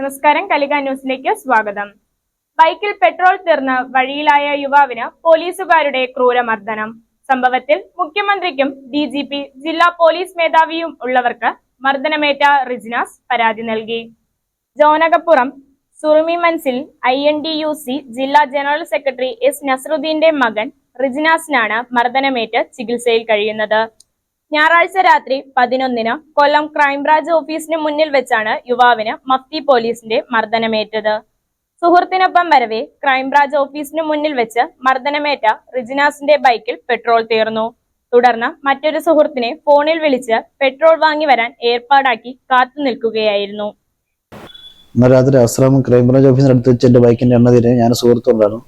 നമസ്കാരം. കലിക ന്യൂസിലേക്ക് സ്വാഗതം. ബൈക്കിൽ പെട്രോൾ തീർന്ന് വഴിയിലായ യുവാവിന് പോലീസുകാരുടെ ക്രൂരമർദ്ദനം. സംഭവത്തിൽ മുഖ്യമന്ത്രിക്കും ഡി ജി പി ജില്ലാ പോലീസ് മേധാവിയും ഉള്ളവർക്ക് മർദ്ദനമേറ്റ റിജിനാസ് പരാതി നൽകി. Jonakappuram Surumi Manzil I N D U C ജില്ലാ ജനറൽ സെക്രട്ടറി എസ് നസറുദ്ദീന്റെ മകൻ റിജിനാസിനാണ് മർദ്ദനമേറ്റ് ചികിത്സയിൽ കഴിയുന്നത്. ഞായറാഴ്ച രാത്രി പതിനൊന്നിന് കൊല്ലം ക്രൈംബ്രാഞ്ച് ഓഫീസിന് മുന്നിൽ വെച്ചാണ് യുവാവിന് മഫ്തി പോലീസിന്റെ മർദ്ദനമേറ്റത്. സുഹൃത്തിനൊപ്പം വരവെ ക്രൈംബ്രാഞ്ച് ഓഫീസിന് മുന്നിൽ വെച്ച് മർദ്ദനമേറ്റ റിജിനാസിന്റെ ബൈക്കിൽ പെട്രോൾ തീർന്നു. തുടർന്ന് മറ്റൊരു സുഹൃത്തിനെ ഫോണിൽ വിളിച്ച് പെട്രോൾ വാങ്ങി വരാൻ ഏർപ്പാടാക്കി കാത്തു നിൽക്കുകയായിരുന്നു. രാത്രി അസ്രാം ക്രൈംബ്രാഞ്ച് ഓഫീസിന് അടുത്ത് വെച്ച് എന്റെ ബൈക്കിന്റെ എണ്ണ തീരെ ഞാൻ സുഹൃത്തുണ്ടായിരുന്നു.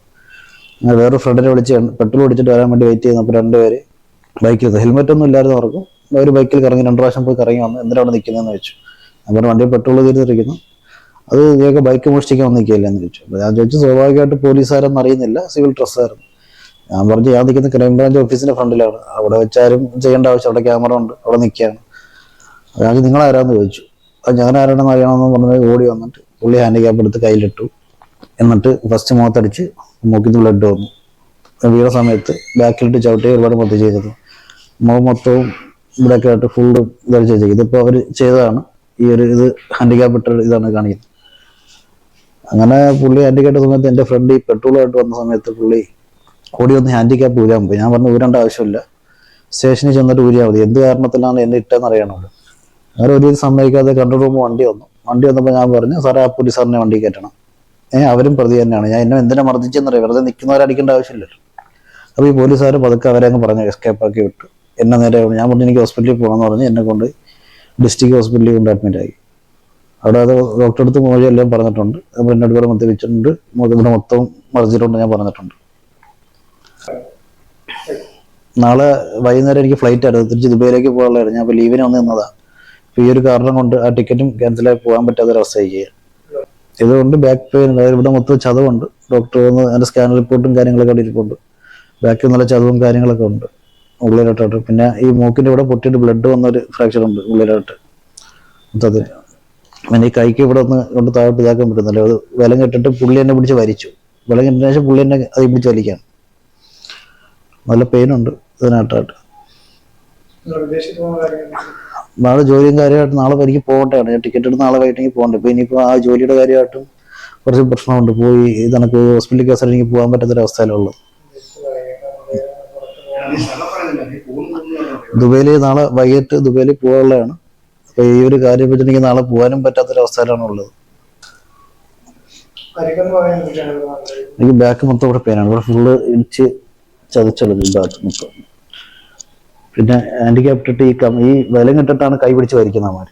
ഞാൻ വേറെ ഫ്രണ്ടിനെ വിളിച്ച് പെട്രോൾ അടിച്ചിട്ട് വരാൻ വേണ്ടി വെയിറ്റ് ചെയ്യുന്നപ്പോൾ രണ്ടുപേര് ബൈക്കിൽ ഹെൽമെറ്റ് ഒന്നും ഇല്ലായിരുന്നു അവർക്ക്. അവർ ബൈക്കിൽ കറങ്ങി രണ്ട് പ്രാവശ്യം പോയി കറങ്ങി വന്നു എന്തിനാണ് അവിടെ നിൽക്കുന്നതെന്ന് ചോദിച്ചു പറഞ്ഞു വണ്ടിയിൽ പെട്രോൾ തീർന്നിരിക്കുന്നു അത് ഇതൊക്കെ ബൈക്ക് മോഷ്ടിക്കാൻ വന്ന് എന്ന് ചോദിച്ചു. അപ്പോൾ ഞാൻ ചോദിച്ചു സ്വാഭാവികമായിട്ട് പോലീസുകാരെന്ന് അറിയുന്നില്ല? സിവിൽ ഡ്രസ്സായിരുന്നു ഞാൻ പറഞ്ഞു ഞാൻ നിൽക്കുന്ന ക്രൈംബ്രാഞ്ച് ഓഫീസിന്റെ ഫ്രണ്ടിലാണ്. അവിടെ വെച്ചാലും ചെയ്യേണ്ട ആവശ്യം അവിടെ ക്യാമറ ഉണ്ട് അവിടെ നിൽക്കുകയാണ്. ഞാൻ നിങ്ങൾ ആരാന്ന് ചോദിച്ചു. അത് ഞാൻ ആരാണെന്ന് അറിയണമെന്ന് പറഞ്ഞ് ഓടി വന്നിട്ട് പുള്ളി ഹാൻഡിക്യാപ്പ് എടുത്ത് കയ്യിലിട്ടു. എന്നിട്ട് ഫസ്റ്റ് മുഖത്തടിച്ച് മൂക്കിന്ന് ബ്ലഡ് വന്നു. വീണ സമയത്ത് ബാക്കിലിട്ട് ചവിട്ടി ഒരുപാട് മൊത്തം ചെയ്തത്. മുഖം മൊത്തവും ഇവിടെയൊക്കെ ആയിട്ട് ഫുള്ള് ധരിച്ച് വെച്ചേക്കും ഇതിപ്പോൾ അവർ ചെയ്തതാണ്. ഈ ഒരു ഇത് ഹാൻഡിക്യാപ്പ് ഇട്ട ഇതാണ് കാണിക്കുന്നത്. അങ്ങനെ പുള്ളി ഹാൻഡിക്യാപ്പ് സമയത്ത് എന്റെ ഫ്രണ്ട് ഈ പെട്രോളായിട്ട് വന്ന സമയത്ത് പുള്ളി ഓടി വന്ന് ഹാൻഡിക്യാപ്പ് ഊരാൻ പോയി. ഞാൻ പറഞ്ഞു ഊരേണ്ട ആവശ്യമില്ല. സ്റ്റേഷനിൽ ചെന്നിട്ട് ഊരിയാൽ മതി. എന്ത് കാരണത്തിലാണ് എന്നെ ഇട്ടെന്ന് അറിയണമല്ലോ. അങ്ങനെ ഒരു സമ്മതിക്കാതെ കൺട്രോൾ റൂം വണ്ടി വന്നു. വണ്ടി വന്നപ്പോൾ ഞാൻ പറഞ്ഞു സാറേ ആ പോലീസ് സാറിനെ വണ്ടി കയറ്റണം. ഏഹ് അവരും പ്രതി തന്നെയാണ്. ഞാൻ എന്നെ എന്തിനാ മർദ്ദിച്ചെന്നറിയാം. വെറുതെ നിൽക്കുന്നവരെ അടിക്കേണ്ട ആവശ്യമില്ലല്ലോ. അപ്പോൾ ഈ പോലീസുകാർ പതുക്കെ അവരെ അങ്ങ് പറഞ്ഞു എസ്കേപ്പ് ആക്കി വിട്ടു. എന്നെ നേരെ ഞാൻ പറഞ്ഞു എനിക്ക് ഹോസ്പിറ്റലിൽ പോകണമെന്ന് പറഞ്ഞ്. എന്നെ കൊണ്ട് ഡിസ്ട്രിക്ട് ഹോസ്പിറ്റലിൽ കൊണ്ട് അഡ്മിറ്റ് ആയി. അവിടെ അത് ഡോക്ടറെ അടുത്ത് മൊഴി എല്ലാം പറഞ്ഞിട്ടുണ്ട്. അപ്പോൾ എന്നോട് ഇവിടെ മദ്യപിച്ചിട്ടുണ്ട് ഇവിടെ മൊത്തം മറിച്ചിട്ടുണ്ട് ഞാൻ പറഞ്ഞിട്ടുണ്ട്. നാളെ വൈകുന്നേരം എനിക്ക് ഫ്ലൈറ്റ് ആയിരുന്നു. തിരിച്ച് ദുബൈയിലേക്ക് പോകാനുള്ളതായിരുന്നു. ഞാൻ ഇപ്പോൾ ലീവിന് വന്ന് നിന്നതാ. അപ്പോൾ ഈ ഒരു കാരണം കൊണ്ട് ആ ടിക്കറ്റും ക്യാൻസലായി പോകാൻ പറ്റാത്തൊരവസ്ഥയായി ഇതുകൊണ്ട് ബാക്ക് പെയിൻ അതായത് ഇവിടെ മൊത്തം ചതവുണ്ട്. ഡോക്ടർ വന്ന് അതിന്റെ സ്കാൻ റിപ്പോർട്ടും കാര്യങ്ങളൊക്കെ അവിടെ ഇരിപ്പുണ്ട്. ബാക്കിൽ നല്ല ചതവും കാര്യങ്ങളൊക്കെ ഉണ്ട്. ഉള്ളിലോട്ടായിട്ട് പിന്നെ ഈ മൂക്കിന്റെ ഇവിടെ പൊട്ടിയിട്ട് ബ്ലഡ് വന്നൊരു ഫ്രാക്ചർ ഉണ്ട് ഉള്ളിലോട്ട്. മൊത്തത്തിൽ പിന്നെ ഈ കൈക്ക് ഇവിടെ ഒന്ന് കൊണ്ട് താഴോട്ട് ഇതാക്കാൻ പറ്റുന്നില്ല. അത് വിലം കെട്ടിട്ട് പുള്ളി എന്നെ പിടിച്ച് വലിച്ചു. വിലം കെട്ടിന് ശേഷം പുള്ളി എന്നെ അത് പിടിച്ച് വലിക്കാൻ നല്ല പെയിനുണ്ട് ഇതിനായിട്ടായിട്ട് നാളെ ജോലിയും കാര്യമായിട്ട് നാളെ എനിക്ക് പോകണ്ടാണ് ഞാൻ ടിക്കറ്റ് എടുത്ത് നാളെ വൈകിട്ടെങ്കിൽ പോകണ്ടേ. ഇപ്പൊ ഇനിയിപ്പോ ആ ജോലിയുടെ കാര്യമായിട്ടും കുറച്ച് പ്രശ്നമുണ്ട്. പോയി ഇതണക്ക് ഹോസ്പിറ്റലിൽ കേസ് എനിക്ക് പോകാൻ പറ്റാത്തൊരവസ്ഥയിലുള്ളത് ദുബൈയിൽ നാളെ വൈകിട്ട് ദുബൈയിൽ പോകാനുള്ളതാണ്. അപ്പൊ ഈ ഒരു കാര്യം വെച്ചിട്ടുണ്ടെങ്കിൽ നാളെ പോകാനും പറ്റാത്തൊരവസ്ഥയിലാണ് ഉള്ളത്. എനിക്ക് ബാക്ക് മൊത്തം ഇവിടെ പെയിനാണ് ഇവിടെ ഫുള്ള് ഇടിച്ച് ചതച്ചുള്ളത് ബാക്ക് മൊത്തം. പിന്നെ ഹാൻഡിക്യാപ്റ്റിട്ട് ഈ കം- ഈ വിലം കെട്ടിട്ടാണ് കൈ പിടിച്ച് വരിക്കുന്നത് അവന്മാർ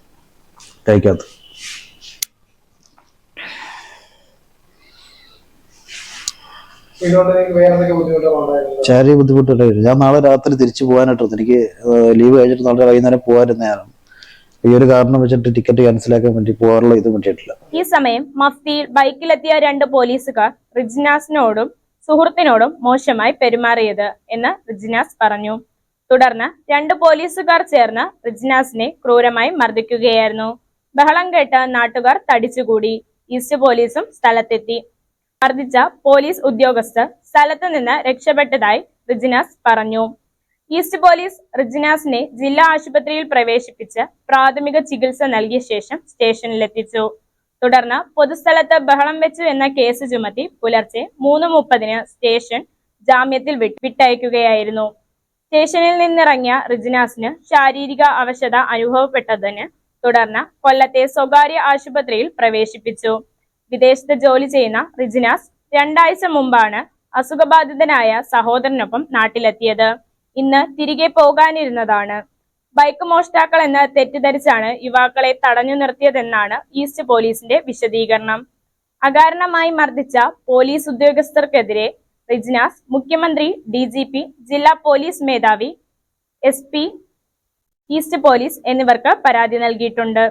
കൈക്കകത്ത്. ശാരീരിക ബുദ്ധിമുട്ടുണ്ടായിരുന്നു. ഞാൻ നാളെ രാത്രി തിരിച്ചു പോകാനായിട്ടുണ്ട് എനിക്ക് ലീവ് കഴിഞ്ഞിട്ട് നാളെ വൈകുന്നേരം പോകാനിരുന്നതാണ് ഈ ഒരു കാരണം വെച്ചിട്ട് ടിക്കറ്റ് ക്യാൻസലാക്കാൻ വേണ്ടി പോകാനുള്ള ഇത് പറ്റിയിട്ടില്ല. ഈ സമയം മഫ്തിയിൽ ബൈക്കിലെത്തിയ രണ്ട് പോലീസുകാർ റിജിനാസിനോടും സുഹൃത്തിനോടും മോശമായി പെരുമാറിയത് എന്ന് റിജിനാസ് പറഞ്ഞു. തുടർന്ന് രണ്ട് പോലീസുകാർ ചേർന്ന് റിജിനാസിനെ ക്രൂരമായി മർദ്ദിക്കുകയായിരുന്നു. ബഹളം കേട്ട് നാട്ടുകാർ തടിച്ചുകൂടി. ഈസ്റ്റ് പോലീസും സ്ഥലത്തെത്തി. മർദ്ദിച്ച പോലീസ് ഉദ്യോഗസ്ഥർ സ്ഥലത്ത് നിന്ന് രക്ഷപ്പെട്ടതായി റിജിനാസ് പറഞ്ഞു. ഈസ്റ്റ് പോലീസ് റിജിനാസിനെ ജില്ലാ ആശുപത്രിയിൽ പ്രവേശിപ്പിച്ച് പ്രാഥമിക ചികിത്സ നൽകിയ ശേഷം സ്റ്റേഷനിലെത്തിച്ചു. തുടർന്ന് പൊതുസ്ഥലത്ത് ബഹളം വെച്ചു എന്ന കേസ് ചുമത്തി പുലർച്ചെ മൂന്ന് മുപ്പതിന് സ്റ്റേഷൻ ജാമ്യത്തിൽ വിട്ട് വിട്ടയക്കുകയായിരുന്നു. സ്റ്റേഷനിൽ നിന്നിറങ്ങിയ റിജിനാസിന് ശാരീരിക അവശത അനുഭവപ്പെട്ടതിന് തുടർന്ന് കൊല്ലത്തെ സ്വകാര്യ ആശുപത്രിയിൽ പ്രവേശിപ്പിച്ചു. വിദേശത്ത് ജോലി ചെയ്യുന്ന റിജിനാസ് രണ്ടാഴ്ച മുമ്പാണ് അസുഖബാധിതനായ സഹോദരനൊപ്പം നാട്ടിലെത്തിയത്. ഇന്ന് തിരികെ പോകാനിരുന്നതാണ്. ബൈക്ക് മോഷ്ടാക്കൾ എന്ന് തെറ്റിദ്ധരിച്ചാണ് യുവാക്കളെ തടഞ്ഞു നിർത്തിയതെന്നാണ് ഈസ്റ്റ് പോലീസിന്റെ വിശദീകരണം. അകാരണമായി മർദ്ദിച്ച പോലീസ് ഉദ്യോഗസ്ഥർക്കെതിരെ റിജ്നാസ് മുഖ്യമന്ത്രി ഡി ജില്ലാ പോലീസ് മേധാവി എസ് ഈസ്റ്റ് പോലീസ് എന്നിവർക്ക് പരാതി നൽകിയിട്ടുണ്ട്.